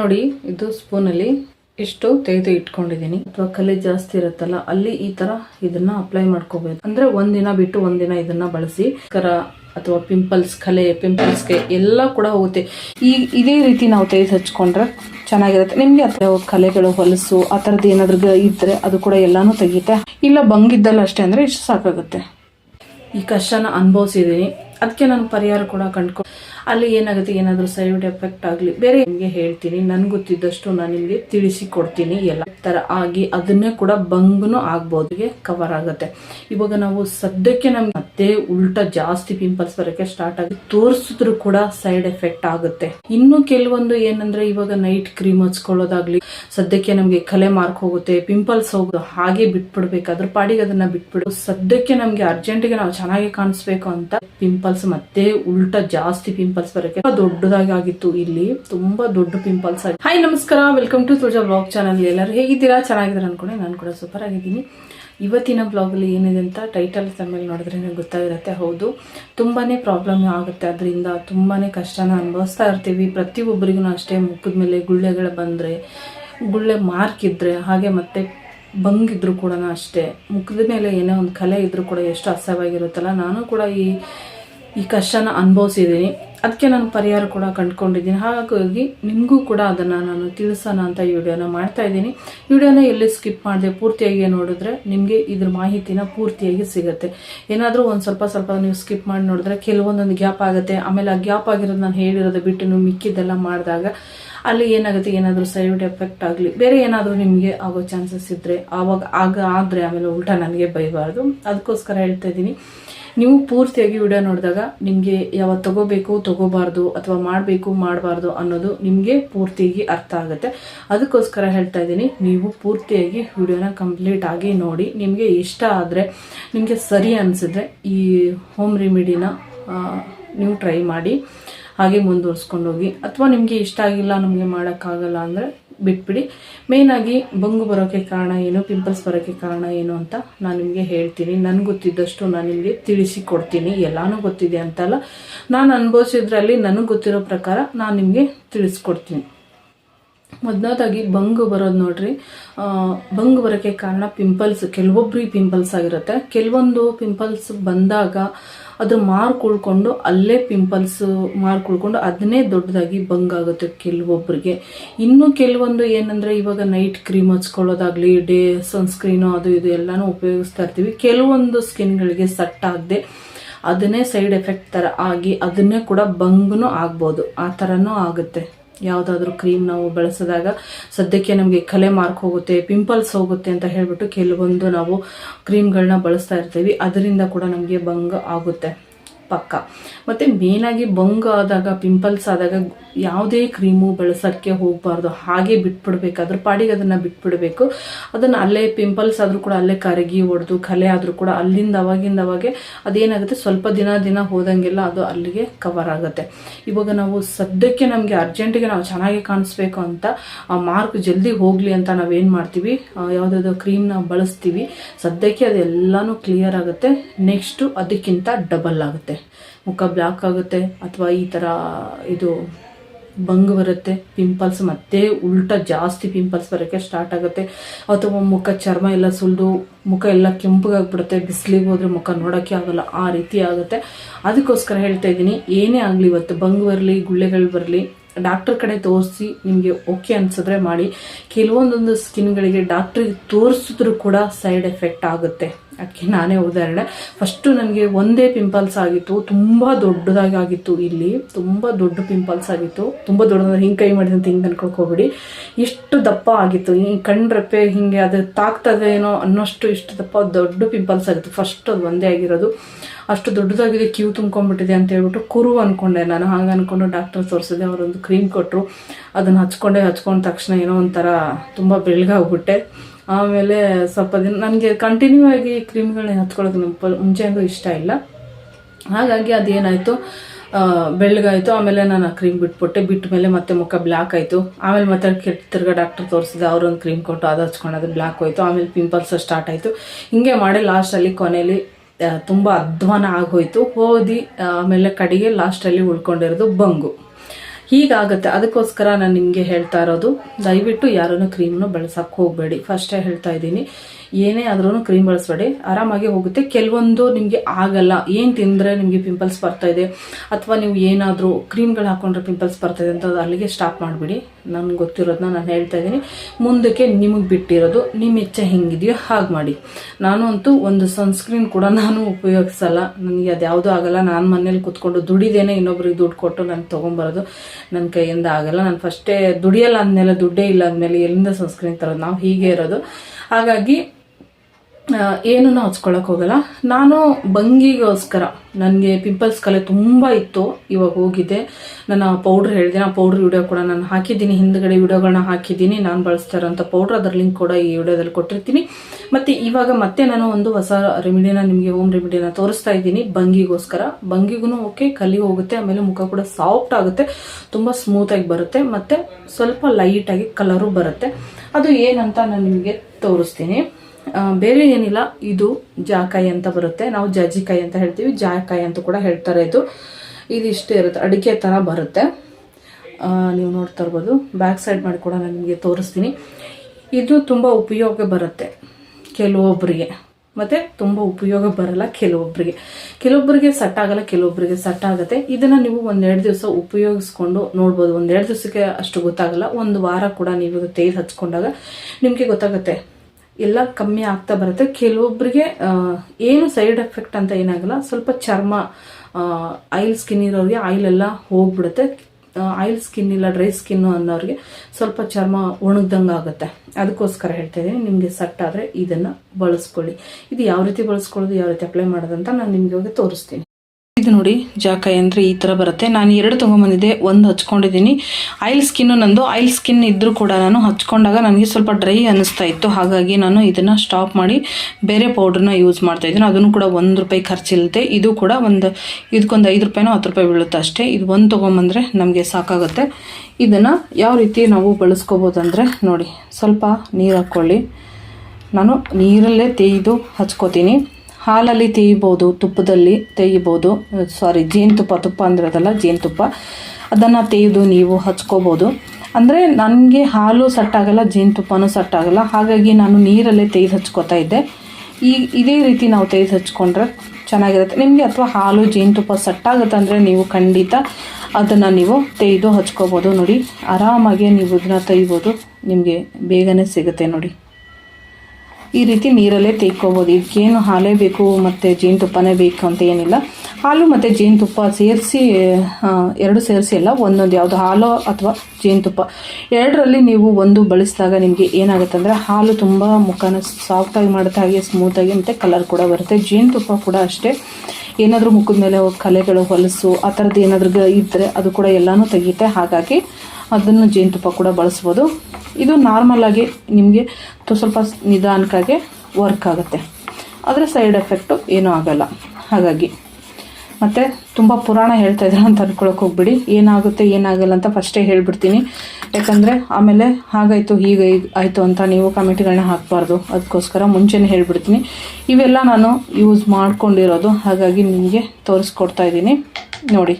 ನೋಡಿ, ಇದು ಸ್ಪೂನಲ್ಲಿ ಇಷ್ಟು ತೆಗೆದು ಇಟ್ಕೊಂಡಿದ್ದೀನಿ. ಅಥವಾ ಕಲೆ ಜಾಸ್ತಿ ಇರುತ್ತಲ್ಲ, ಅಲ್ಲಿ ಈ ತರ ಇದನ್ನ ಅಪ್ಲೈ ಮಾಡ್ಕೋಬೇಕು ಅಂದ್ರೆ ಒಂದಿನ ಬಿಟ್ಟು ಒಂದಿನ ಇದನ್ನ ಬಳಸಿ, ಕರ ಅಥವಾ ಪಿಂಪಲ್ಸ್ ಕಲೆ ಪಿಂಪಲ್ಸ್ಗೆ ಎಲ್ಲ ಕೂಡ ಹೋಗುತ್ತೆ. ಈ, ಇದೇ ರೀತಿ ನಾವು ತೆಗೆದು ಹಚ್ಕೊಂಡ್ರೆ ಚೆನ್ನಾಗಿರುತ್ತೆ. ನಿಮ್ಗೆ ಅಥವಾ ಕಲೆಗಳು, ಹೊಲಸು, ಆ ತರದ ಏನಾದ್ರೂ ಇದ್ರೆ ಅದು ಕೂಡ ಎಲ್ಲಾನು ತೆಗಿಯುತ್ತೆ ಇಲ್ಲ ಬಂಗಿದ್ದಲ್ಲ ಅಷ್ಟೇ ಅಂದ್ರೆ ಇಷ್ಟು ಸಾಕಾಗುತ್ತೆ. ಈ ಕಷ್ಟನ ಅನುಭವಿಸಿದ್ದೀನಿ. ಅದಕ್ಕೆ ನಾನು ಪರಿಹಾರ ಕೂಡ ಕಂಡ್ಕೊ ಅಲ್ಲಿ ಏನಾಗುತ್ತೆ, ಏನಾದರೂ ಸೈಡ್ ಎಫೆಕ್ಟ್ ಆಗಲಿ, ಬೇರೆ ನಿಮಗೆ ಹೇಳ್ತೀನಿ ನನ್ಗೆ ಗೊತ್ತಿದ್ದಷ್ಟು ನಾನು ನಿಮಗೆ ತಿಳಿಸಿ ಕೊಡ್ತೀನಿ ಎಲ್ಲ ಥರ ಆಗಿ ಅದನ್ನೇ ಕೂಡ ಬಂಗ್ನು ಆಗ್ಬೋದು ಕವರ್ ಆಗುತ್ತೆ. ಇವಾಗ ನಾವು ಸದ್ಯಕ್ಕೆ ನಮ್ಗೆ ಮತ್ತೆ ಉಲ್ಟಾ ಜಾಸ್ತಿ ಪಿಂಪಲ್ಸ್ ಬರೋಕ್ಕೆ ಸ್ಟಾರ್ಟ್ ಆಗಿ ತೋರಿಸಿದ್ರು ಕೂಡ ಸೈಡ್ ಎಫೆಕ್ಟ್ ಆಗುತ್ತೆ. ಇನ್ನು ಕೆಲವೊಂದು ಏನಂದ್ರೆ, ಇವಾಗ ನೈಟ್ ಕ್ರೀಮ್ ಹಚ್ಕೊಳ್ಳೋದಾಗ್ಲಿ, ಸದ್ಯಕ್ಕೆ ನಮಗೆ ಕಲೆ ಮಾರ್ಕ್ ಹೋಗುತ್ತೆ ಪಿಂಪಲ್ಸ್ ಹೋಗೋದು ಹಾಗೆ ಬಿಟ್ಬಿಡ್ಬೇಕು ಅದ್ರ ಪಾಡಿಗೆ ಅದನ್ನ ಬಿಟ್ಬಿಡು, ಸದ್ಯಕ್ಕೆ ನಮ್ಗೆ ಅರ್ಜೆಂಟ್ಗೆ ನಾವು ಚೆನ್ನಾಗಿ ಕಾಣಿಸ್ಬೇಕು ಅಂತ ಪಿಂಪಲ್ಸ್ ಮತ್ತೆ ಉಲ್ಟಾ ಜಾಸ್ತಿ ಪಿಂಪಲ್ಸ್ ಬರೋಕೆ ತುಂಬಾ ದೊಡ್ಡದಾಗಿ ಆಗಿತ್ತು ಇಲ್ಲಿ. ತುಂಬಾ ದೊಡ್ಡ ಪಿಂಪಲ್ಸ್ ಆಗಿ. ಹಾಯ್ ನಮಸ್ಕಾರ. Welcome to Tulaja blog channel ಎಲ್ಲರೂ ಹೇಗಿದ್ದೀರಾ? ಚೆನ್ನಾಗಿದ್ದಾರೆ ಅನ್ಕೊಂಡೆ. ನಾನು ಕೂಡ ಸೂಪರ್ ಆಗಿದ್ದೀನಿ. ಇವತ್ತಿನ ಬ್ಲಾಗಲ್ಲಿ ಏನಿದೆ ಅಂತ ಟೈಟಲ್ ಮೇಲೆ ನೋಡಿದ್ರೆ ಗೊತ್ತಾಗಿರುತ್ತೆ. ಹೌದು ತುಂಬಾ ಪ್ರಾಬ್ಲಮ್ ಆಗುತ್ತೆ. ಅದರಿಂದ ತುಂಬಾ ಕಷ್ಟನ ಅನುಭವಿಸ್ತಾ ಇರ್ತೀವಿ. ಪ್ರತಿಯೊಬ್ಬರಿಗೂ ಅಷ್ಟೇ ಮುಖದ ಮೇಲೆ ಗುಳ್ಳೆಗಳು ಬಂದರೆ, ಗುಳ್ಳೆ ಮಾರ್ಕ್ ಇದ್ದರೆ ಹಾಗೆ ಮತ್ತೆ ಬಂಗಿದ್ರು ಕೂಡ ಅಷ್ಟೇ. ಮುಖದ ಮೇಲೆ ಏನೇ ಒಂದು ಕಲೆ ಇದ್ದರೂ ಕೂಡ ಎಷ್ಟು ಅಸಹ್ಯವಾಗಿರುತ್ತಲ್ಲ. ನಾನು ಕೂಡ ಈ ಈ ಕಷ್ಟನ ಅನುಭವಿಸಿದ್ದೀನಿ. ಅದಕ್ಕೆ ನಾನು ಪರಿಹಾರ ಕೂಡ ಕಂಡುಕೊಂಡಿದ್ದೀನಿ. ಹಾಗಾಗಿ ನಿಮಗೂ ಕೂಡ ಅದನ್ನು ನಾನು ತಿಳಿಸೋಣ ಅಂತ ವಿಡಿಯೋನ ಮಾಡ್ತಾ ಇದ್ದೀನಿ. ವಿಡಿಯೋನ ಎಲ್ಲಿ ಸ್ಕಿಪ್ ಮಾಡಿದೆ ಪೂರ್ತಿಯಾಗಿ ನೋಡಿದ್ರೆ ನಿಮಗೆ ಇದ್ರ ಮಾಹಿತಿನ ಪೂರ್ತಿಯಾಗಿ ಸಿಗುತ್ತೆ. ಏನಾದರೂ ಒಂದು ಸ್ವಲ್ಪ ಸ್ವಲ್ಪ ನೀವು ಸ್ಕಿಪ್ ಮಾಡಿ ನೋಡಿದ್ರೆ ಕೆಲವೊಂದೊಂದು ಗ್ಯಾಪ್ ಆಗುತ್ತೆ. ಆಮೇಲೆ ಆ ಗ್ಯಾಪ್ ಆಗಿರೋದು ನಾನು ಹೇಳಿರೋದು ಬಿಟ್ಟು ನೀವು ಮಿಕ್ಕಿದ್ದೆಲ್ಲ ಮಾಡಿದಾಗ ಅಲ್ಲಿ ಏನಾಗುತ್ತೆ? ಏನಾದರೂ ಸೈಡ್ ಎಫೆಕ್ಟ್ ಆಗಲಿ. ಬೇರೆ ಏನಾದರೂ ನಿಮಗೆ ಆಗೋ ಚಾನ್ಸಸ್ ಇದ್ದರೆ ಆವಾಗ ಆಗ ಆದರೆ ಆಮೇಲೆ ಉಲ್ಟಾ ನನಗೆ ಬೈಬಾರ್ದು. ಅದಕ್ಕೋಸ್ಕರ ಹೇಳ್ತಾ ಇದ್ದೀನಿ. ನೀವು ಪೂರ್ತಿಯಾಗಿ ವಿಡಿಯೋ ನೋಡಿದಾಗ ನಿಮಗೆ ಯಾವ ತಗೋಬೇಕು, ತಗೋಬಾರ್ದು ಅಥವಾ ಮಾಡಬೇಕು, ಮಾಡಬಾರ್ದು ಅನ್ನೋದು ನಿಮಗೆ ಪೂರ್ತಿಯಾಗಿ ಅರ್ಥ ಆಗುತ್ತೆ. ಅದಕ್ಕೋಸ್ಕರ ಹೇಳ್ತಾ ಇದ್ದೀನಿ, ನೀವು ಪೂರ್ತಿಯಾಗಿ ವಿಡಿಯೋನ ಕಂಪ್ಲೀಟ್ ಆಗಿ ನೋಡಿ. ನಿಮಗೆ ಇಷ್ಟ ಆದರೆ, ನಿಮಗೆ ಸರಿ ಅನಿಸಿದ್ರೆ ಈ ಹೋಮ್ ರೆಮಿಡಿನ ನೀವು ಟ್ರೈ ಮಾಡಿ, ಹಾಗೆ ಮುಂದುವರ್ಸ್ಕೊಂಡು ಹೋಗಿ. ಅಥವಾ ನಿಮಗೆ ಇಷ್ಟ ಆಗಿಲ್ಲ, ನಮಗೆ ಮಾಡೋಕ್ಕಾಗಲ್ಲ ಅಂದರೆ ಬಿಟ್ಬಿಡಿ. ಮೇಯ್ನಾಗಿ ಬಂಗು ಬರೋಕ್ಕೆ ಕಾರಣ ಏನು ಪಿಂಪಲ್ಸ್ ಬರೋಕ್ಕೆ ಕಾರಣ ಏನು ಅಂತ ನಾನು ನಿಮಗೆ ಹೇಳ್ತೀನಿ. ನನಗೆ ಗೊತ್ತಿದ್ದಷ್ಟು ನಾನು ನಿಮಗೆ ತಿಳಿಸಿ ಕೊಡ್ತೀನಿ. ಎಲ್ಲಾನು ಗೊತ್ತಿದೆ ಅಂತಲ್ಲ. ನಾನು ಅನುಭವಿಸಿದ್ರಲ್ಲಿ ನನಗೆ ಗೊತ್ತಿರೋ ಪ್ರಕಾರ ನಾನು ನಿಮಗೆ ತಿಳಿಸ್ಕೊಡ್ತೀನಿ. ಮೊದಲನೇದಾಗಿ ಬಂಗು ಬರೋದು ನೋಡ್ರಿ. ಬಂಗ್ ಬಂಗು ಬರೋಕ್ಕೆ ಕಾರಣ ಪಿಂಪಲ್ಸ್ ಕೆಲವೊಬ್ರಿಗೆ ಪಿಂಪಲ್ಸ್ ಆಗಿರುತ್ತೆ. ಕೆಲವೊಂದು ಪಿಂಪಲ್ಸ್ ಬಂದಾಗ ಅದು ಮಾರ್ಕ್ ಉಳ್ಕೊಂಡು ಅಲ್ಲೇ ಪಿಂಪಲ್ಸ್ ಮಾರ್ಕ್ ಉಳ್ಕೊಂಡು ಅದನ್ನೇ ದೊಡ್ಡದಾಗಿ ಬಂಗಾಗುತ್ತೆ ಕೆಲವೊಬ್ಬರಿಗೆ ಇನ್ನು ಕೆಲವೊಂದು ಏನಂದ್ರೆ ಇವಾಗ ನೈಟ್ ಕ್ರೀಮ್ ಹಚ್ಕೊಳ್ಳೋದಾಗ್ಲಿ, ಡೇ ಸನ್ಸ್ಕ್ರೀನು ಅದು ಇದು ಎಲ್ಲನೂ ಉಪಯೋಗಿಸ್ತಾ ಇರ್ತೀವಿ. ಕೆಲವೊಂದು ಸ್ಕಿನ್ಗಳಿಗೆ ಸಟ್ ಆಗದೆ ಅದನ್ನೇ ಸೈಡ್ ಎಫೆಕ್ಟ್ ಥರ ಆಗಿ ಅದನ್ನೇ ಕೂಡ ಬಂಗ್ನು ಆಗ್ಬೋದು. ಆ ಥರನೂ ಆಗುತ್ತೆ. ಯಾವುದಾದ್ರೂ ಕ್ರೀಮ್ ನಾವು ಬಳಸಿದಾಗ ಸದ್ಯಕ್ಕೆ ನಮಗೆ ಕಲೆ ಮಾರ್ಕ್ ಹೋಗುತ್ತೆ ಪಿಂಪಲ್ಸ್ ಹೋಗುತ್ತೆ ಅಂತ ಹೇಳಿಬಿಟ್ಟು ಕೆಲವೊಂದು ನಾವು ಕ್ರೀಮ್ಗಳನ್ನ ಬಳಸ್ತಾ ಇರ್ತೀವಿ. ಅದರಿಂದ ಕೂಡ ನಮಗೆ ಭಂಗ ಆಗುತ್ತೆ. ಪಕ್ಕ. ಮತ್ತು ಮೇನಾಗಿ ಬಂಗ್ ಆದಾಗ ಪಿಂಪಲ್ಸ್ ಆದಾಗ ಯಾವುದೇ ಕ್ರೀಮು ಬಳಸೋಕ್ಕೆ ಹೋಗಬಾರ್ದು. ಹಾಗೆ ಬಿಟ್ಬಿಡ್ಬೇಕು. ಅದ್ರ ಪಾಡಿಗೆ ಅದನ್ನು ಬಿಟ್ಬಿಡಬೇಕು. ಅದನ್ನು ಅಲ್ಲೇ ಪಿಂಪಲ್ಸ್ ಆದರೂ ಕೂಡ ಅಲ್ಲೇ ಕರಗಿ ಹೊಡೆದು ಕಲೆ ಆದರೂ ಕೂಡ ಅಲ್ಲಿಂದ ಅವಾಗಿಂದ ಅವಾಗೆ ಅದೇನಾಗುತ್ತೆ? ಸ್ವಲ್ಪ ದಿನ ದಿನ ಹೋದಂಗೆಲ್ಲ ಅದು ಅಲ್ಲಿಗೆ ಕವರ್ ಆಗುತ್ತೆ. ಇವಾಗ ನಾವು ಸದ್ಯಕ್ಕೆ ನಮಗೆ ಅರ್ಜೆಂಟಿಗೆ ನಾವು ಚೆನ್ನಾಗಿ ಕಾಣಿಸ್ಬೇಕು ಅಂತ, ಆ ಮಾರ್ಕ್ ಜಲ್ದಿ ಹೋಗಲಿ ಅಂತ ನಾವೇನು ಮಾಡ್ತೀವಿ? ಯಾವುದಾದ್ರು ಕ್ರೀಮ್ನ ಬಳಸ್ತೀವಿ. ಸದ್ಯಕ್ಕೆ ಅದೆಲ್ಲನೂ ಕ್ಲಿಯರ್ ಆಗುತ್ತೆ. ನೆಕ್ಸ್ಟು ಅದಕ್ಕಿಂತ ಡಬಲ್ ಆಗುತ್ತೆ. ಮುಖ ಬ್ಲ್ಯಾಕ್ ಆಗುತ್ತೆ ಅಥವಾ ಈ ಥರ ಇದು ಬಂಗ್ ಬರುತ್ತೆ ಪಿಂಪಲ್ಸ್ ಮತ್ತೆ ಉಲ್ಟಾ ಜಾಸ್ತಿ ಪಿಂಪಲ್ಸ್ ಬರೋಕ್ಕೆ ಸ್ಟಾರ್ಟ್ ಆಗುತ್ತೆ. ಅಥವಾ ಮುಖ ಚರ್ಮ ಎಲ್ಲ ಸುಲಿದು, ಮುಖ ಎಲ್ಲ ಕೆಂಪಗಾಗ್ಬಿಡುತ್ತೆ, ಬಿಸಿಲಿಗೆ ಹೋದ್ರೆ ಮುಖ ನೋಡೋಕ್ಕೆ ಆಗಲ್ಲ, ಆ ರೀತಿ ಆಗುತ್ತೆ. ಅದಕ್ಕೋಸ್ಕರ ಹೇಳ್ತಾ ಇದ್ದೀನಿ, ಏನೇ ಆಗಲಿ ಇವತ್ತು ಬಂಗ್ ಬರಲಿ, ಗುಳ್ಳೆಗಳು ಬರಲಿ ಡಾಕ್ಟರ್ ಕಡೆ ತೋರಿಸಿ ನಿಮಗೆ ಓಕೆ ಅನ್ಸಿದ್ರೆ ಮಾಡಿ. ಕೆಲವೊಂದೊಂದು ಸ್ಕಿನ್ಗಳಿಗೆ ಡಾಕ್ಟ್ರಿಗೆ ತೋರಿಸಿದ್ರು ಕೂಡ ಸೈಡ್ ಎಫೆಕ್ಟ್ ಆಗುತ್ತೆ. ಅದಕ್ಕೆ ನಾನೇ ಉದಾಹರಣೆ. ಫಸ್ಟು ನನಗೆ ಒಂದೇ ಪಿಂಪಲ್ಸ್ ಆಗಿತ್ತು. ತುಂಬ ದೊಡ್ಡದಾಗಿ ಆಗಿತ್ತು ಇಲ್ಲಿ. ತುಂಬ ದೊಡ್ಡ ಪಿಂಪಲ್ಸ್ ಆಗಿತ್ತು. ತುಂಬ ದೊಡ್ಡದಂದ್ರೆ ಹಿಂಗೆ ಕೈ ಮಾಡಿದಂತ ಹಿಂಗೆ ಅನ್ಕೊಳ್ಕೋಬೇಡಿ ಇಷ್ಟು ದಪ್ಪ ಆಗಿತ್ತು. ಈ ಕಣ್ರಪ್ಪೆ ಹಿಂಗೆ ಅದು ಏನೋ ಅನ್ನೋಷ್ಟು ಇಷ್ಟು ದಪ್ಪ ದೊಡ್ಡ ಪಿಂಪಲ್ಸ್ ಆಗಿತ್ತು. ಫಸ್ಟ್ ಅದು ಒಂದೇ ಆಗಿರೋದು. ಅಷ್ಟು ದೊಡ್ಡದಾಗಿದೆ, ಕ್ಯೂ ತುಂಬ್ಕೊಂಡ್ಬಿಟ್ಟಿದೆ ಅಂತ ಹೇಳ್ಬಿಟ್ಟು ಕುರು ಅಂದ್ಕೊಂಡೆ ನಾನು. ಹಾಗೆ ಅಂದ್ಕೊಂಡು ಡಾಕ್ಟರ್ ತೋರಿಸಿದೆ. ಅವರೊಂದು ಕ್ರೀಮ್ ಕೊಟ್ಟರು ಅದನ್ನು ಹಚ್ಕೊಂಡೆ, ಹಚ್ಕೊಂಡ ತಕ್ಷಣ ಏನೋ ಒಂಥರ ತುಂಬ ಬೆಳಗಾಗ್ಬಿಟ್ಟೆ. ಆಮೇಲೆ ಸ್ವಲ್ಪ ದಿನ, ನನಗೆ ಕಂಟಿನ್ಯೂ ಆಗಿ ಕ್ರೀಮ್ಗಳನ್ನ ಹಚ್ಕೊಳ್ಳೋದು ನಂಗೆ ಮುಂಚೆಗೂ ಇಷ್ಟ ಇಲ್ಲ. ಹಾಗಾಗಿ ಅದೇನಾಯಿತು ಬೆಳ್ಳಗಾಯಿತು, ಆಮೇಲೆ ನಾನು ಆ ಕ್ರೀಮ್ ಬಿಟ್ಬಿಟ್ಟೆ. ಬಿಟ್ಟ ಮೇಲೆ ಮತ್ತೆ ಮುಖ ಬ್ಲ್ಯಾಕ್ ಆಯಿತು. ಆಮೇಲೆ ಮತ್ತೆ ಕೆಟ್ಟ ತಿರ್ಗಾ ಡಾಕ್ಟರ್ ತೋರಿಸಿದೆ ಅವ್ರೊಂದು ಕ್ರೀಮ್ ಕೊಟ್ಟು ಅದು ಹಚ್ಕೊಂಡು ಅದು ಬ್ಲ್ಯಾಕ್ ಹೋಯ್ತು. ಆಮೇಲೆ ಪಿಂಪಲ್ಸ್ ಸ್ಟಾರ್ಟ್ ಆಯಿತು. ಹಿಂಗೆ ಮಾಡಿ ಲಾಸ್ಟಲ್ಲಿ ಕೊನೆಯಲ್ಲಿ ತುಂಬ ಅಧ್ವಾನ ಆಗೋಯ್ತು. ಓದಿ ಆಮೇಲೆ ಕಡೆಗೆ ಲಾಸ್ಟಲ್ಲಿ ಉಳ್ಕೊಂಡಿರೋದು ಬಂಗು. ಹೀಗಾಗುತ್ತೆ. ಅದಕ್ಕೋಸ್ಕರ ನಾನು ನಿಮಗೆ ಹೇಳ್ತಾ ಇರೋದು, ದಯವಿಟ್ಟು ಯಾರನ್ನು ಕ್ರೀಮ್ನು ಬಳಸಕ್ಕೆ ಹೋಗಬೇಡಿ. ಫಸ್ಟೇ ಹೇಳ್ತಾ ಇದ್ದೀನಿ, ಏನೇ ಆದ್ರೂ ಕ್ರೀಮ್ ಬಳಸಬೇಡಿ. ಆರಾಮಾಗಿ ಹೋಗುತ್ತೆ. ಕೆಲವೊಂದು ನಿಮಗೆ ಆಗಲ್ಲ. ಏನು ತಿಂದರೆ ನಿಮಗೆ ಪಿಂಪಲ್ಸ್ ಬರ್ತಾ ಇದೆ, ಅಥವಾ ನೀವು ಏನಾದರೂ ಕ್ರೀಮ್ಗಳು ಹಾಕೊಂಡ್ರೆ ಪಿಂಪಲ್ಸ್ ಬರ್ತಾ ಇದೆ ಅಂತ ಅಲ್ಲಿಗೆ ಸ್ಟಾಪ್ ಮಾಡಿಬಿಡಿ. ನನಗೆ ಗೊತ್ತಿರೋದನ್ನ ನಾನು ಹೇಳ್ತಾ ಇದ್ದೀನಿ. ಮುಂದಕ್ಕೆ ನಿಮಗೆ ಬಿಟ್ಟಿರೋದು ನಿಮ್ಮ ಇಚ್ಛೆ ಹೆಂಗಿದೆಯೋ ಹಾಗೆ ಮಾಡಿ. ನಾನು ಅಂತೂ ಒಂದು ಸನ್ಸ್ಕ್ರೀನ್ ಕೂಡ ನಾನು ಉಪಯೋಗಿಸಲ್ಲ. ನನಗೆ ಅದು ಯಾವುದೂ ಆಗಲ್ಲ. ನಾನು ಮನೇಲಿ ಕೂತ್ಕೊಂಡು ದುಡಿದೇನೆ ಇನ್ನೊಬ್ರಿಗೆ ದುಡ್ಡು ಕೊಟ್ಟು ನಾನು ತೊಗೊಂಬರೋದು ನನ್ನ ಕೈಯಿಂದ ಆಗಲ್ಲ. ನಾನು ಫಸ್ಟೇ ದುಡಿಯಲ್ಲ ಅಂದಮೇಲೆ, ದುಡ್ಡೇ ಇಲ್ಲ ಅಂದಮೇಲೆ ಎಲ್ಲಿಂದ ಸನ್ಸ್ಕ್ರೀನ್ ತರೋದು? ನಾವು ಹೀಗೆ ಇರೋದು. ಹಾಗಾಗಿ ಏನೂ ಹಚ್ಕೊಳಕ್ಕೆ ಹೋಗಲ್ಲ. ನಾನು ಬಂಗಿಗೋಸ್ಕರ, ನನಗೆ ಪಿಂಪಲ್ಸ್ ಕಲೆ ತುಂಬ ಇತ್ತು, ಇವಾಗ ಹೋಗಿದೆ. ನಾನು ಪೌಡ್ರ್ ಹೇಳಿದೆ, ಆ ಪೌಡ್ರ್ ವಿಡಿಯೋ ಕೂಡ ನಾನು ಹಾಕಿದ್ದೀನಿ, ಹಿಂದ್ಗಡೆ ವಿಡಿಯೋಗಳನ್ನ ಹಾಕಿದ್ದೀನಿ, ನಾನು ಬಳಸ್ತಾ ಇರೋಂಥ ಪೌಡ್ರ್ ಅದರ ಲಿಂಕ್ ಕೂಡ ಈ ವಿಡಿಯೋದಲ್ಲಿ ಕೊಟ್ಟಿರ್ತೀನಿ. ಮತ್ತು ಇವಾಗ ಮತ್ತೆ ನಾನು ಒಂದು ಹೊಸ ರೆಮಿಡಿನ ನಿಮಗೆ ಹೋಮ್ ರೆಮಿಡಿನ ತೋರಿಸ್ತಾ ಇದ್ದೀನಿ, ಬಂಗಿಗೋಸ್ಕರ. ಬಂಗಿಗೂ ಓಕೆ ಕಲಿ ಹೋಗುತ್ತೆ, ಆಮೇಲೆ ಮುಖ ಕೂಡ ಸಾಫ್ಟ್ ಆಗುತ್ತೆ, ತುಂಬ ಸ್ಮೂತಾಗಿ ಬರುತ್ತೆ, ಮತ್ತು ಸ್ವಲ್ಪ ಲೈಟಾಗಿ ಕಲರು ಬರುತ್ತೆ. ಅದು ಏನಂತ ನಾನು ನಿಮಗೆ ತೋರಿಸ್ತೀನಿ. ಬೇರೆ ಏನಿಲ್ಲ, ಇದು ಜಾಕಾಯಿ ಅಂತ ಬರುತ್ತೆ. ನಾವು ಜಾಜಿಕಾಯಿ ಅಂತ ಹೇಳ್ತೀವಿ, ಜಾಕಾಯಿ ಅಂತ ಕೂಡ ಹೇಳ್ತಾರೆ ಇದು. ಇದಿಷ್ಟು ಇರುತ್ತೆ, ಅಡಿಕೆ ಥರ ಬರುತ್ತೆ. ನೀವು ನೋಡ್ತಾ ಇರ್ಬೋದು. ಬ್ಯಾಕ್ ಸೈಡ್ ಮಾಡಿ ಕೂಡ ನಾನು ನಿಮಗೆ ತೋರಿಸ್ತೀನಿ. ಇದು ತುಂಬ ಉಪಯೋಗ ಬರುತ್ತೆ ಕೆಲವೊಬ್ಬರಿಗೆ ಮತ್ತು ತುಂಬ ಉಪಯೋಗ ಬರಲ್ಲ ಕೆಲವೊಬ್ಬರಿಗೆ ಕೆಲವೊಬ್ಬರಿಗೆ ಸಟ್ ಆಗಲ್ಲ ಕೆಲವೊಬ್ಬರಿಗೆ ಸಟ್ ಆಗುತ್ತೆ. ಇದನ್ನು ನೀವು ಒಂದೆರಡು ದಿವಸ ಉಪಯೋಗಿಸ್ಕೊಂಡು ನೋಡ್ಬೋದು. ಒಂದೆರಡು ದಿವಸಕ್ಕೆ ಅಷ್ಟು ಗೊತ್ತಾಗಲ್ಲ. ಒಂದು ವಾರ ಕೂಡ ನೀವು ತೆಗೆದು ಹಚ್ಕೊಂಡಾಗ ನಿಮಗೆ ಗೊತ್ತಾಗುತ್ತೆ. ಎಲ್ಲ ಕಮ್ಮಿ ಆಗ್ತಾ ಬರುತ್ತೆ. ಕೆಲವೊಬ್ಬರಿಗೆ ಏನು ಸೈಡ್ ಎಫೆಕ್ಟ್ ಅಂತ ಏನಾಗಲ್ಲ. ಸ್ವಲ್ಪ ಚರ್ಮ ಆಯಿಲ್ ಸ್ಕಿನ್ ಇರೋರಿಗೆ ಆಯಿಲ್ ಎಲ್ಲ ಹೋಗ್ಬಿಡುತ್ತೆ. ಆಯಿಲ್ ಸ್ಕಿನ್ ಇಲ್ಲ, ಡ್ರೈ ಸ್ಕಿನ್ ಅನ್ನೋರಿಗೆ ಸ್ವಲ್ಪ ಚರ್ಮ ಒಣಗ್ದಂಗೆ ಆಗುತ್ತೆ. ಅದಕ್ಕೋಸ್ಕರ ಹೇಳ್ತಾ ಇದ್ದೀನಿ, ನಿಮಗೆ ಸಟ್ ಆದರೆ ಇದನ್ನು ಬಳಸ್ಕೊಳ್ಳಿ. ಇದು ಯಾವ ರೀತಿ ಬಳಸ್ಕೊಳ್ಳೋದು, ಯಾವ ರೀತಿ ಅಪ್ಲೈ ಮಾಡೋದಂತ ನಾನು ನಿಮಗೆ ಹೋಗಿ ತೋರಿಸ್ತೀನಿ. ಇದು ನೋಡಿ ಜಾಕಾಯಿ ಅಂದರೆ ಈ ಥರ ಬರುತ್ತೆ. ನಾನು ಎರಡು ತೊಗೊಂಬಂದಿದ್ದೆ, ಒಂದು ಹಚ್ಕೊಂಡಿದ್ದೀನಿ. ಆಯಿಲ್ ಸ್ಕಿನ್ನು ನಂದು. ಆಯಿಲ್ ಸ್ಕಿನ್ ಇದ್ದರೂ ಕೂಡ ನಾನು ಹಚ್ಕೊಂಡಾಗ ನನಗೆ ಸ್ವಲ್ಪ ಡ್ರೈ ಅನ್ನಿಸ್ತಾ ಇತ್ತು. ಹಾಗಾಗಿ ನಾನು ಇದನ್ನು ಸ್ಟಾಪ್ ಮಾಡಿ ಬೇರೆ ಪೌಡ್ರನ್ನ ಯೂಸ್ ಮಾಡ್ತಾ ಇದ್ದೀನಿ. ಅದನ್ನು ಕೂಡ ಒಂದು ರೂಪಾಯಿ ಖರ್ಚಿಲ್ಲದೆ ಇದು ಕೂಡ ಒಂದು, ಇದಕ್ಕೊಂದು ಐದು ರೂಪಾಯಿನೋ ಹತ್ತು ರೂಪಾಯಿ ಬೀಳುತ್ತೆ ಅಷ್ಟೇ. ಇದು ಒಂದು ತೊಗೊಂಬಂದರೆ ನಮಗೆ ಸಾಕಾಗುತ್ತೆ. ಇದನ್ನು ಯಾವ ರೀತಿ ನಾವು ಬಳಸ್ಕೋಬೋದಂದರೆ ನೋಡಿ, ಸ್ವಲ್ಪ ನೀರು ಹಾಕ್ಕೊಳ್ಳಿ. ನಾನು ನೀರಲ್ಲೇ ತೇಯ್ದು ಹಚ್ಕೋತೀನಿ. ಹಾಲಲ್ಲಿ ತೇಯ್ಬೋದು ತುಪ್ಪದಲ್ಲಿ ತೇಯ್ಬೋದು ಸಾರಿ ಜೇನುತುಪ್ಪ ತುಪ್ಪ ಅಂದಿರೋದಲ್ಲ ಜೇನುತುಪ್ಪ ಅದನ್ನು ತೇಯ್ದು ನೀವು ಹಚ್ಕೋಬೋದು. ಅಂದರೆ ನನಗೆ ಹಾಲು ಸಟ್ಟಾಗಲ್ಲ ಜೇನುತುಪ್ಪನೂ ಸಟ್ಟಾಗಲ್ಲ. ಹಾಗಾಗಿ ನಾನು ನೀರಲ್ಲೇ ತೇಯ್ದು ಹಚ್ಕೋತಾ ಇದ್ದೆ. ಈ, ಇದೇ ರೀತಿ ನಾವು ತೇಯ್ದು ಹಚ್ಕೊಂಡ್ರೆ ಚೆನ್ನಾಗಿರುತ್ತೆ. ನಿಮಗೆ ಅಥವಾ ಹಾಲು ಜೇನುತುಪ್ಪ ಅಂದರೆ ನೀವು ಖಂಡಿತ ಅದನ್ನು ನೀವು ತೇಯ್ದು ಹಚ್ಕೋಬೋದು ನೋಡಿ. ಆರಾಮಾಗಿ ನೀವು ಇದನ್ನ ತೆಯ್ಬೋದು ನಿಮಗೆ ಬೇಗನೆ ಸಿಗುತ್ತೆ ನೋಡಿ. ಈ ರೀತಿ ನೀರಲ್ಲೇ ತೇಕೋಬೋದು ಇದಕ್ಕೇನು ಹಾಲೇ ಬೇಕು ಮತ್ತು ಜೇನುತುಪ್ಪನೇ ಬೇಕು ಅಂತ ಏನಿಲ್ಲ. ಹಾಲು ಮತ್ತು ಜೇನುತುಪ್ಪ ಸೇರಿಸಿ ಎರಡು ಸೇರಿಸಿ ಅಲ್ಲ, ಒಂದೊಂದು ಯಾವುದು ಹಾಲು ಅಥವಾ ಜೇನುತುಪ್ಪ ಎರಡರಲ್ಲಿ ನೀವು ಒಂದು ಬಳಸಿದಾಗ ನಿಮಗೆ ಏನಾಗುತ್ತೆ ಅಂದರೆ ಹಾಲು ತುಂಬ ಮುಖನ ಸಾಫ್ಟಾಗಿ ಮಾಡುತ್ತೆ, ಹಾಗೆ ಸ್ಮೂತಾಗಿ ಮತ್ತು ಕಲರ್ ಕೂಡ ಬರುತ್ತೆ. ಜೇನುತುಪ್ಪ ಕೂಡ ಅಷ್ಟೇ. ಏನಾದರೂ ಮುಖದ ಮೇಲೆ ಕಲೆಗಳು, ಹೊಲಸು, ಆ ಥರದ್ದು ಏನಾದರೂ ಇದ್ದರೆ ಅದು ಕೂಡ ಎಲ್ಲನೂ ತೆಗೆಯುತ್ತೆ. ಹಾಗಾಗಿ ಅದನ್ನು ಜೇನುತುಪ್ಪ ಕೂಡ ಬಳಸ್ಬೋದು. ಇದು ನಾರ್ಮಲ್ ಆಗಿ ನಿಮಗೆ ಸ್ವಲ್ಪ ನಿಧಾನಕ್ಕಾಗಿ ವರ್ಕ್ ಆಗುತ್ತೆ. ಆದರೆ ಸೈಡ್ ಎಫೆಕ್ಟು ಏನೂ ಆಗಲ್ಲ. ಹಾಗಾಗಿ ಮತ್ತು ತುಂಬ ಪುರಾಣ ಹೇಳ್ತಾ ಇದ್ದಾರೆ ಅಂತ ಅಂದ್ಕೊಳಕ್ಕೆ ಹೋಗ್ಬಿಡಿ. ಏನಾಗುತ್ತೆ, ಏನಾಗಲ್ಲ ಅಂತ ಫಸ್ಟೇ ಹೇಳ್ಬಿಡ್ತೀನಿ. ಯಾಕಂದರೆ ಆಮೇಲೆ ಹಾಗಾಯಿತು, ಹೀಗೆ ಆಯಿತು ಅಂತ ನೀವು ಕಮೆಂಟ್ಗಳನ್ನ ಹಾಕಬಾರ್ದು. ಅದಕ್ಕೋಸ್ಕರ ಮುಂಚೆನೇ ಹೇಳ್ಬಿಡ್ತೀನಿ. ಇವೆಲ್ಲ ನಾನು ಯೂಸ್ ಮಾಡ್ಕೊಂಡಿರೋದು. ಹಾಗಾಗಿ ನಿಮಗೆ ತೋರಿಸ್ಕೊಡ್ತಾ ಇದ್ದೀನಿ. ನೋಡಿ.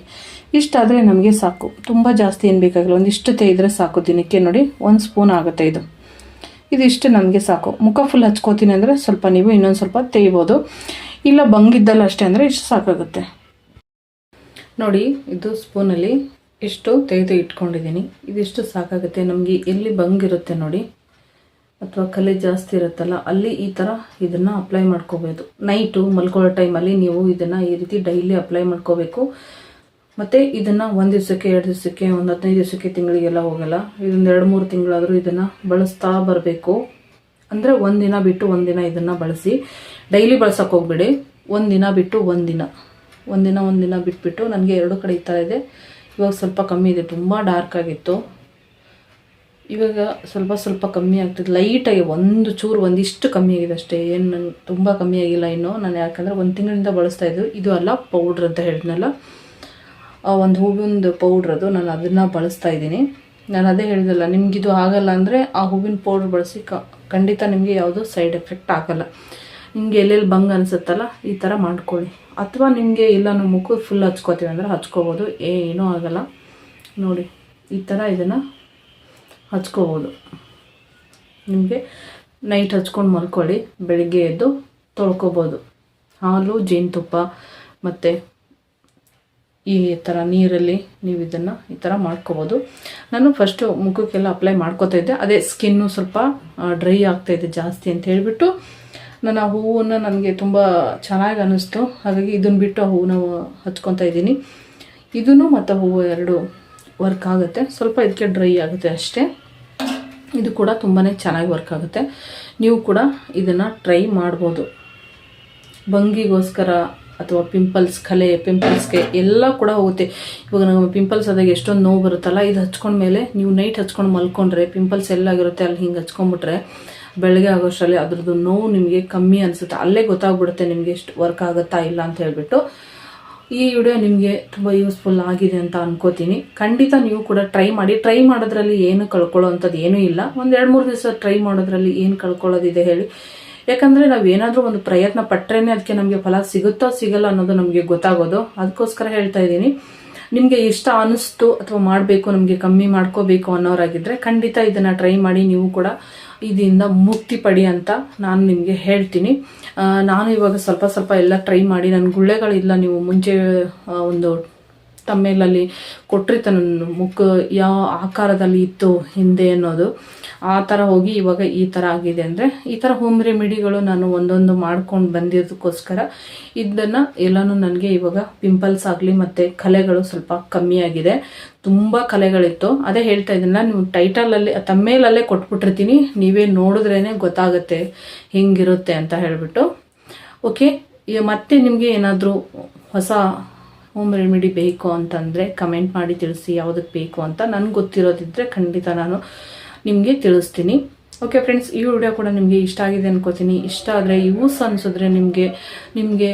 ಇಷ್ಟಾದರೆ ನಮಗೆ ಸಾಕು. ತುಂಬ ಜಾಸ್ತಿ ಏನು ಬೇಕಾಗಿಲ್ಲ. ಒಂದಿಷ್ಟು ತೆಗೆದ್ರೆ ಸಾಕು. ದಿನಕ್ಕೆ ನೋಡಿ, ಒಂದು ಸ್ಪೂನ್ ಆಗುತ್ತೆ ಇದು. ಇದಿಷ್ಟು ನಮಗೆ ಸಾಕು. ಮುಖ ಫುಲ್ ಹಚ್ಕೋತೀನಿ ಅಂದರೆ ಸ್ವಲ್ಪ ನೀವು ಇನ್ನೊಂದು ಸ್ವಲ್ಪ ತೇಯ್ಬೋದು. ಇಲ್ಲ, ಬಂಗಿದ್ದಲ್ಲ ಅಷ್ಟೇ ಅಂದರೆ ಇಷ್ಟು ಸಾಕಾಗುತ್ತೆ. ನೋಡಿ, ಇದು ಸ್ಪೂನಲ್ಲಿ ಇಷ್ಟು ತೆಗೆದು ಇಟ್ಕೊಂಡಿದ್ದೀನಿ. ಇದಿಷ್ಟು ಸಾಕಾಗುತ್ತೆ. ನಮಗೆ ಎಲ್ಲಿ ಬಂಗಿರುತ್ತೆ ನೋಡಿ. ಅಥವಾ ಕಲೆ ಜಾಸ್ತಿ ಇರುತ್ತಲ್ಲ, ಅಲ್ಲಿ ಈ ಥರ ಇದನ್ನು ಅಪ್ಲೈ ಮಾಡ್ಕೋಬೋದು. ನೈಟು ಮಲ್ಕೊಳ್ಳೋ ಟೈಮಲ್ಲಿ ನೀವು ಇದನ್ನು ಈ ರೀತಿ ಡೈಲಿ ಅಪ್ಲೈ ಮಾಡ್ಕೋಬೇಕು. ಮತ್ತು ಇದನ್ನು ಒಂದು ದಿವಸಕ್ಕೆ, ಎರಡು ದಿವಸಕ್ಕೆ, ಒಂದು ಹದಿನೈದು ದಿವಸಕ್ಕೆ ತಿಂಗಳಿಗೆಲ್ಲ ಹೋಗಲ್ಲ. ಇದೊಂದು ಎರಡು ಮೂರು ತಿಂಗಳಾದರೂ ಇದನ್ನು ಬಳಸ್ತಾ ಬರಬೇಕು. ಅಂದರೆ ಒಂದಿನ ಬಿಟ್ಟು ಒಂದಿನ ಇದನ್ನು ಬಳಸಿ. ಡೈಲಿ ಬಳಸೋಕೆ ಹೋಗ್ಬೇಡಿ. ಒಂದಿನ ಬಿಟ್ಟು ಒಂದಿನ ಒಂದಿನ ಒಂದಿನ ಬಿಟ್ಬಿಟ್ಟು ನನಗೆ ಎರಡು ಕಡೆ ಈ ಥರ ಇದೆ. ಇವಾಗ ಸ್ವಲ್ಪ ಕಮ್ಮಿ ಇದೆ. ತುಂಬ ಡಾರ್ಕ್ ಆಗಿತ್ತು. ಇವಾಗ ಸ್ವಲ್ಪ ಸ್ವಲ್ಪ ಕಮ್ಮಿ ಆಗ್ತದೆ. ಲೈಟಾಗಿ ಒಂದು ಚೂರು, ಒಂದಿಷ್ಟು ಕಮ್ಮಿ ಆಗಿದೆ ಅಷ್ಟೇ. ಏನು ನಂಗೆ ತುಂಬ ಕಮ್ಮಿ ಆಗಿಲ್ಲ ಇನ್ನು. ನಾನು ಯಾಕಂದರೆ ಒಂದು ತಿಂಗಳಿಂದ ಬಳಸ್ತಾ ಇದ್ದು. ಇದು ಅಲ್ಲ ಪೌಡ್ರ್ ಅಂತ ಹೇಳಿದ್ನಲ್ಲ. ಒಂದು ಹೂವಿಂದು ಪೌಡ್ರ್ ಅದು ನಾನು ಅದನ್ನು ಬಳಸ್ತಾ ಇದ್ದೀನಿ. ನಾನು ಅದೇ ಹೇಳಿದಲ್ಲ ನಿಮಗಿದು ಆಗಲ್ಲ ಅಂದರೆ ಆ ಹೂವಿನ ಪೌಡ್ರ್ ಬಳಸಿ ಖಂಡಿತ ನಿಮಗೆ ಯಾವುದು ಸೈಡ್ ಎಫೆಕ್ಟ್ ಆಗಲ್ಲ. ನಿಮಗೆ ಎಲ್ಲೆಲ್ಲಿ ಬಂಗ್ ಅನಿಸುತ್ತಲ್ಲ, ಈ ಥರ ಮಾಡ್ಕೊಳ್ಳಿ. ಅಥವಾ ನಿಮಗೆ ಇಲ್ಲ ನಮ್ಮ ಮುಖ ಫುಲ್ ಹಚ್ಕೋತೀವಿ ಅಂದರೆ ಹಚ್ಕೋಬೋದು ಏನೂ ಆಗಲ್ಲ. ನೋಡಿ, ಈ ಥರ ಇದನ್ನು ಹಚ್ಕೋಬೋದು. ನಿಮಗೆ ನೈಟ್ ಹಚ್ಕೊಂಡು ಮಲ್ಕೊಳ್ಳಿ, ಬೆಳಿಗ್ಗೆ ಎದ್ದು ತೊಳ್ಕೊಬೋದು. ಹಾಲು, ಜೇನುತುಪ್ಪ, ಮತ್ತು ಈ ಥರ ನೀರಲ್ಲಿ ನೀವು ಇದನ್ನು ಈ ಥರ ಮಾಡ್ಕೋಬೋದು. ನಾನು ಫಸ್ಟು ಮುಖಕ್ಕೆಲ್ಲ ಅಪ್ಲೈ ಮಾಡ್ಕೋತಾ ಇದ್ದೆ. ಅದೇ ಸ್ಕಿನ್ನು ಸ್ವಲ್ಪ ಡ್ರೈ ಆಗ್ತಾಯಿದೆ ಜಾಸ್ತಿ ಅಂತ ಹೇಳಿಬಿಟ್ಟು ನಾನು ಆ ಹೂವನ್ನು ನನಗೆ ತುಂಬ ಚೆನ್ನಾಗಿ ಅನ್ನಿಸ್ತು. ಹಾಗಾಗಿ ಇದನ್ನು ಬಿಟ್ಟು ಆ ಹೂವನ್ನ ಹಚ್ಕೊತಾ ಇದ್ದೀನಿ. ಇದೂ ಮತ್ತು ಹೂವು ಎರಡು ವರ್ಕ್ ಆಗುತ್ತೆ. ಸ್ವಲ್ಪ ಇದಕ್ಕೆ ಡ್ರೈ ಆಗುತ್ತೆ ಅಷ್ಟೇ. ಇದು ಕೂಡ ತುಂಬಾ ಚೆನ್ನಾಗಿ ವರ್ಕ್ ಆಗುತ್ತೆ. ನೀವು ಕೂಡ ಇದನ್ನು ಟ್ರೈ ಮಾಡ್ಬೋದು. ಬಂಗಿಗೋಸ್ಕರ ಅಥವಾ ಪಿಂಪಲ್ಸ್ ಕಲೆ ಪಿಂಪಲ್ಸ್ಗೆ ಎಲ್ಲ ಕೂಡ ಹೋಗುತ್ತೆ. ಇವಾಗ ನಮಗೆ ಪಿಂಪಲ್ಸ್ ಆದಾಗ ಎಷ್ಟೊಂದು ನೋವು ಬರುತ್ತಲ್ಲ, ಇದು ಹಚ್ಕೊಂಡ್ಮೇಲೆ ನೀವು ನೈಟ್ ಹಚ್ಕೊಂಡು ಮಲ್ಕೊಂಡ್ರೆ ಪಿಂಪಲ್ಸ್ ಎಲ್ಲಾಗಿರುತ್ತೆ ಅಲ್ಲಿ ಹಿಂಗೆ ಹಚ್ಕೊಂಡ್ಬಿಟ್ರೆ ಬೆಳಗ್ಗೆ ಆಗೋಷ್ಟರಲ್ಲಿ ಅದ್ರದ್ದು ನೋವು ನಿಮಗೆ ಕಮ್ಮಿ ಅನಿಸುತ್ತೆ. ಅಲ್ಲೇ ಗೊತ್ತಾಗ್ಬಿಡುತ್ತೆ ನಿಮಗೆ ಎಷ್ಟು ವರ್ಕ್ ಆಗುತ್ತಾ ಇಲ್ಲ ಅಂತ ಹೇಳ್ಬಿಟ್ಟು. ಈ ವಿಡಿಯೋ ನಿಮಗೆ ತುಂಬ ಯೂಸ್ಫುಲ್ ಆಗಿದೆ ಅಂತ ಅನ್ಕೋತೀನಿ. ಖಂಡಿತ ನೀವು ಕೂಡ ಟ್ರೈ ಮಾಡಿ. ಟ್ರೈ ಮಾಡೋದ್ರಲ್ಲಿ ಏನು ಕಳ್ಕೊಳ್ಳೋ ಅಂಥದ್ದು ಏನೂ ಇಲ್ಲ. ಒಂದು ಎರಡು ಮೂರು ದಿವಸ ಟ್ರೈ ಮಾಡೋದ್ರಲ್ಲಿ ಏನು ಕಳ್ಕೊಳ್ಳೋದಿದೆ ಹೇಳಿ. ಯಾಕಂದರೆ ನಾವು ಏನಾದರೂ ಒಂದು ಪ್ರಯತ್ನ ಪಟ್ಟರೇನೆ ಅದಕ್ಕೆ ನಮಗೆ ಫಲ ಸಿಗುತ್ತೋ ಸಿಗಲ್ಲ ಅನ್ನೋದು ನಮಗೆ ಗೊತ್ತಾಗೋದು. ಅದಕ್ಕೋಸ್ಕರ ಹೇಳ್ತಾ ಇದ್ದೀನಿ. ನಿಮಗೆ ಇಷ್ಟ ಅನಿಸ್ತು ಅಥವಾ ಮಾಡಬೇಕು, ನಮಗೆ ಕಮ್ಮಿ ಮಾಡ್ಕೋಬೇಕು ಅನ್ನೋರಾಗಿದ್ದರೆ ಖಂಡಿತ ಇದನ್ನು ಟ್ರೈ ಮಾಡಿ, ನೀವು ಕೂಡ ಇದರಿಂದ ಮುಕ್ತಿ ಪಡಿ ಅಂತ ನಾನು ನಿಮಗೆ ಹೇಳ್ತೀನಿ. ನಾನು ಇವಾಗ ಸ್ವಲ್ಪ ಸ್ವಲ್ಪ ಎಲ್ಲ ಟ್ರೈ ಮಾಡಿ ನನ್ನ ಗುಳ್ಳೆಗಳಿಲ್ಲ, ನೀವು ಮುಂಚೆ ಒಂದು ತಮ್ಮೇಲಲ್ಲಿ ಕೊಟ್ಟಿರ್ತಾನ ನನ್ನ ಮುಖ ಯಾವ ಆಕಾರದಲ್ಲಿ ಇತ್ತು ಹಿಂದೆ ಅನ್ನೋದು. ಆ ಥರ ಹೋಗಿ ಇವಾಗ ಈ ಥರ ಆಗಿದೆ ಅಂದರೆ ಈ ಥರ ಹೋಮ್ ರೆಮಿಡಿಗಳು ನಾನು ಒಂದೊಂದು ಮಾಡ್ಕೊಂಡು ಬಂದಿರೋದಕ್ಕೋಸ್ಕರ ಇದನ್ನು ಎಲ್ಲನೂ ನನಗೆ ಇವಾಗ ಪಿಂಪಲ್ಸ್ ಆಗಲಿ ಮತ್ತು ಕಲೆಗಳು ಸ್ವಲ್ಪ ಕಮ್ಮಿ ಆಗಿದೆ. ತುಂಬ ಕಲೆಗಳಿತ್ತು. ಅದೇ ಹೇಳ್ತಾ ಇದ್ದೀನಲ್ಲ ನೀವು ಟೈಟಲಲ್ಲಿ ತಮ್ಮೇಲಲ್ಲೇ ಕೊಟ್ಬಿಟ್ಟಿರ್ತೀನಿ. ನೀವೇ ನೋಡಿದ್ರೇ ಗೊತ್ತಾಗುತ್ತೆ ಹೆಂಗಿರುತ್ತೆ ಅಂತ ಹೇಳಿಬಿಟ್ಟು. ಓಕೆ ಮತ್ತೆ ನಿಮಗೆ ಏನಾದರೂ ಹೊಸ ಹೋಮ್ ರೆಮಿಡಿ ಬೇಕು ಅಂತಂದರೆ ಕಮೆಂಟ್ ಮಾಡಿ ತಿಳಿಸಿ ಯಾವುದಕ್ಕೆ ಬೇಕು ಅಂತ. ನನಗೆ ಗೊತ್ತಿರೋದಿದ್ದರೆ ಖಂಡಿತ ನಾನು ನಿಮಗೆ ತಿಳಿಸ್ತೀನಿ. ಓಕೆ ಫ್ರೆಂಡ್ಸ್ ಈ ವಿಡಿಯೋ ಕೂಡ ನಿಮಗೆ ಇಷ್ಟ ಆಗಿದೆ ಅನ್ಕೋತೀನಿ. ಇಷ್ಟ ಆದರೆ ಯೂಸ್ ಅನಿಸಿದ್ರೆ ನಿಮಗೆ ನಿಮಗೆ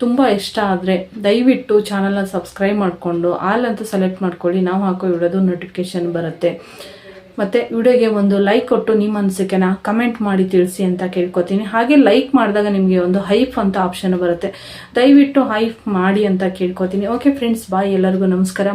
ತುಂಬ ಇಷ್ಟ ಆದರೆ ದಯವಿಟ್ಟು ಚಾನಲ್ನ ಸಬ್ಸ್ಕ್ರೈಬ್ ಮಾಡಿಕೊಂಡು ಆಲ್ ಅಂತ ಸೆಲೆಕ್ಟ್ ಮಾಡ್ಕೊಳ್ಳಿ. ನಾವು ಹಾಕೋ ವಿಡಿಯೋದು ನೋಟಿಫಿಕೇಶನ್ ಬರುತ್ತೆ. ಮತ್ತು ವಿಡಿಯೋಗೆ ಒಂದು ಲೈಕ್ ಕೊಟ್ಟು ನಿಮ್ಮ ಅನಿಸಿಕೆನ ಕಮೆಂಟ್ ಮಾಡಿ ತಿಳಿಸಿ ಅಂತ ಕೇಳ್ಕೊತೀನಿ. ಹಾಗೆ ಲೈಕ್ ಮಾಡಿದಾಗ ನಿಮಗೆ ಒಂದು ಹೈಪ್ ಅಂತ ಆಪ್ಷನ್ ಬರುತ್ತೆ. ದಯವಿಟ್ಟು ಹೈಪ್ ಮಾಡಿ ಅಂತ ಕೇಳ್ಕೊತೀನಿ. ಓಕೆ ಫ್ರೆಂಡ್ಸ್ ಬಾಯ್ ಎಲ್ಲರಿಗೂ ನಮಸ್ಕಾರ.